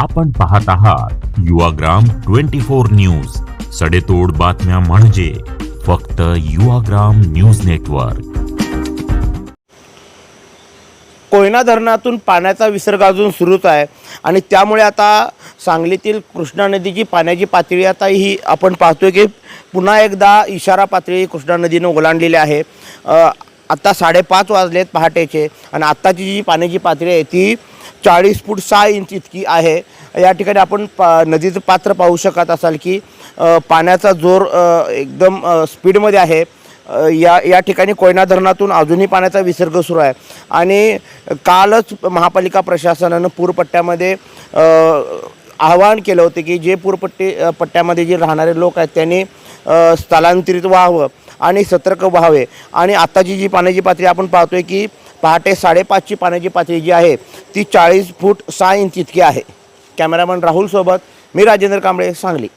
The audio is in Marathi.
आपण पाहत आहात युवाग्राम ट्वेंटी फोर न्यूज. सडेतोड बातम्या म्हणजे फक्त युवाग्राम न्यूज नेटवर्क. कोयना धरणातून पाण्याचा विसर्ग अजून सुरूच आहे आणि त्यामुळे आता सांगलीतील कृष्णा नदीची पाण्याची पातळी आता ही आपण पाहतोय की पुन्हा एकदा इशारा पातळी कृष्णा नदीनं ओलांडलेली आहे. आत्ता साडेपाच साडेपाच वाजलेत पहाटेचे आणि आत्ताची जी पाण्याची पातळी आहे ती चाळीस फूट सहा इंच इतकी आहे. या ठिकाणी आपण पा नदीचं पात्र पाहू शकत असाल की पाण्याचा जोर एकदम स्पीडमध्ये आहे. या या ठिकाणी कोयना धरणातून अजूनही पाण्याचा विसर्ग सुरू आहे. आणि कालच महापालिका प्रशासनानं पूरपट्ट्यामध्ये आवाहन केलं होतं की जे पूरपट्टी पट्ट्यामध्ये जे राहणारे लोक आहेत त्यांनी स्थलांतरित व्हावं. आणि सतर्क व्हावे. आणि आत्ताची जी पाण्याची पातळी आपण पाहतोय की पहाटे साडेपाचची पाण्याची पातळी जी आहे ती चाळीस फूट सहा इंच इतकी आहे. कॅमेरामन राहुलसोबत मी राजेंद्र कांबळे सांगली.